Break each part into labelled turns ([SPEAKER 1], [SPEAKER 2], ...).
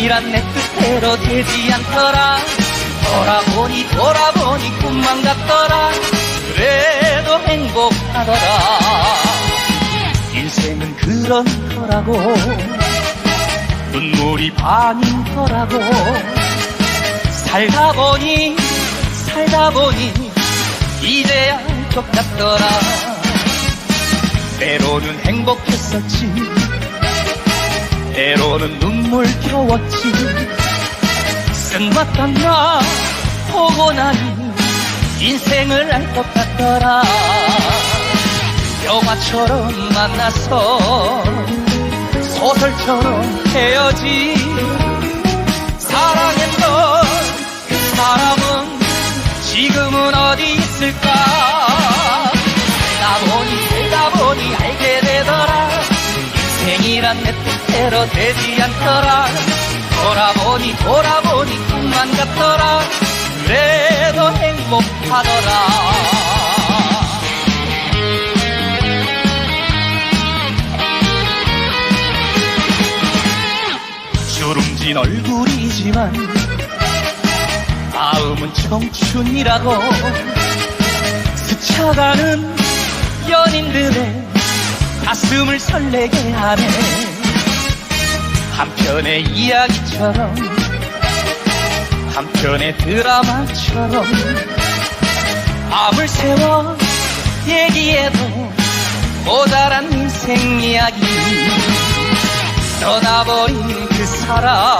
[SPEAKER 1] 생이란 내 뜻대로 되지 않더라. 돌아보니 돌아보니 꿈만 같더라. 그래도 행복하더라. 인생은 그런 거라고. 눈물이 반인 거라고. 살다 보니 살다 보니 이제야 똑같더라. 때로는 행복했었지 때로는 눈물 겨웠지. 쓴맛한 나 보고 나니 인생을 알 것 같더라. 영화처럼 만나서 소설처럼 헤어지. 사랑했던 그 사람은 지금은 어디 있을까 내 뜻대로 되지 않더라. 돌아보니 돌아보니 꿈만 같더라. 그래도 행복하더라. 주름진 얼굴이지만 마음은 청춘이라고 스쳐가는 연인들의 가슴을 설레게 하네 한편의 이야기처럼 한편의 드라마처럼 밤을 새워 얘기해도 모자란 인생 이야기. 떠나버린 그 사람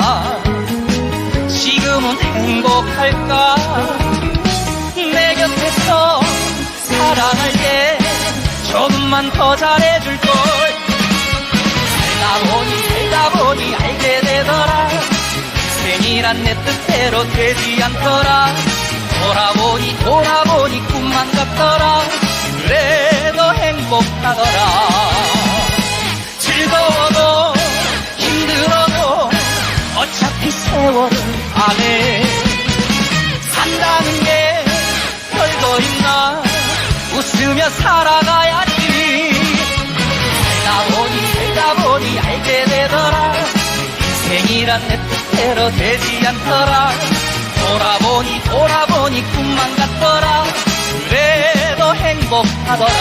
[SPEAKER 1] 지금은 행복할까? 내 곁에서 사랑할게. 조금만 더 잘해줄걸 생이란 내 뜻대로 되지 않더라. 돌아보니 돌아보니 꿈만 같더라. 그래 도 행복하더라. 즐거워도 힘들어도 어차피 세월은 안해 산다는 게 별거 있나 웃으며 살아가야 인생이란 내 뜻대로 되지 않더라. 돌아보니 돌아보니 꿈만 같더라. 그래도 행복하더라.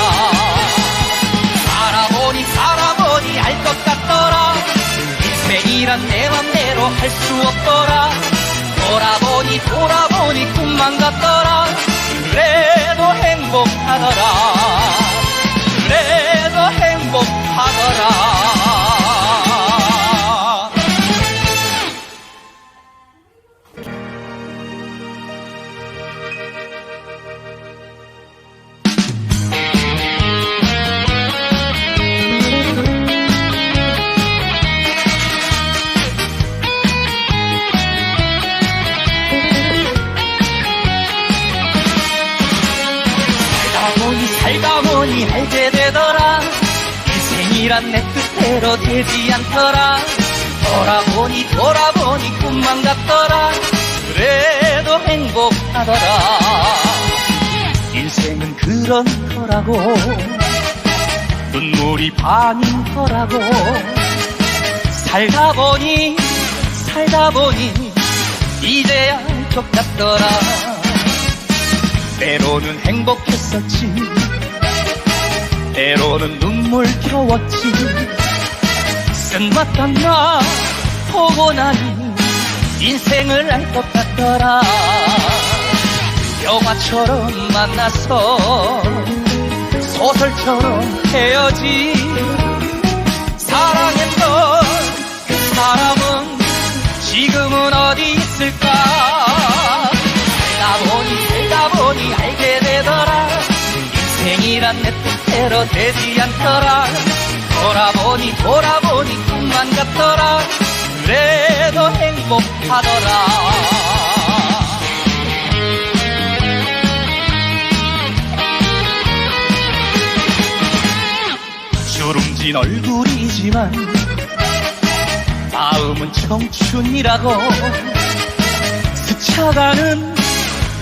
[SPEAKER 1] 살아보니 살아보니 알 것 같더라. 인생이란 내 맘대로 할 수 없더라. 돌아보니 돌아보니 꿈만 같더라. 그래도 행복하더라 이란 내 뜻대로 되지 않더라. 돌아보니 돌아보니 꿈만 같더라. 그래도 행복하더라. 인생은 그런 거라고. 눈물이 반인 거라고. 살다 보니 살다 보니 이제야 똑같더라. 때로는 행복했었지 때로는 눈물 겨웠지. 쓴맛한 나 보고 나니 인생을 알 것 같더라. 영화처럼 만나서 소설처럼 헤어지. 사랑했던 그 사람은 지금은 어디 내 뜻대로 되지 않더라. 돌아보니 돌아보니 꿈만 같더라. 그래도 행복하더라. 주름진 얼굴이지만 마음은 청춘이라고 스쳐가는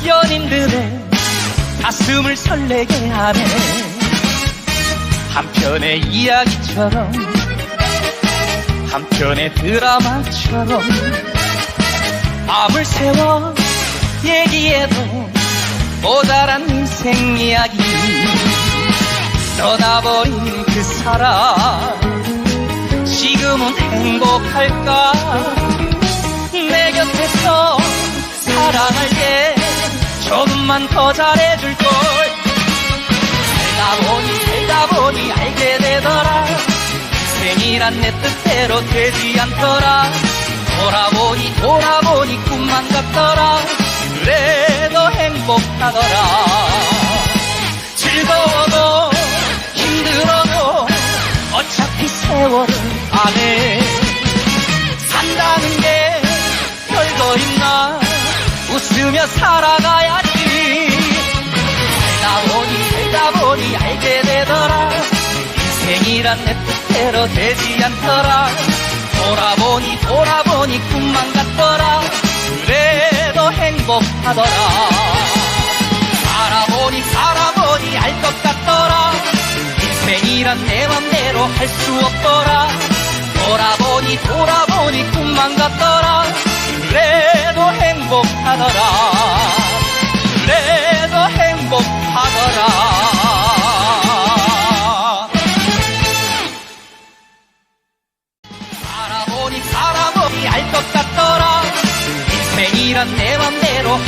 [SPEAKER 1] 연인들의 가슴을 설레게 하네 한편의 이야기처럼 한편의 드라마처럼 밤을 새워 얘기해도 모자란 인생 이야기. 떠나버린 그 사람 지금은 행복할까? 내 곁에서 사랑할게. 조금만 더 잘해줄걸. 살다 보니 살다 보니 알게 되더라. 생이란 내 뜻대로 되지 않더라. 돌아보니 돌아보니 꿈만 같더라. 그래도 행복하더라. 즐거워도 힘들어도 어차피 세월은 안해 산다는 게 별거 있나. 웃으며 살아 인생이란 내 뜻대로 되지 않더라. 돌아보니 돌아보니 꿈만 같더라. 그래도 행복하더라. 살아보니 살아보니 알 것 같더라. 인생이란 내 맘대로 할 수 없더라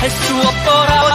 [SPEAKER 1] 알 수 없더라.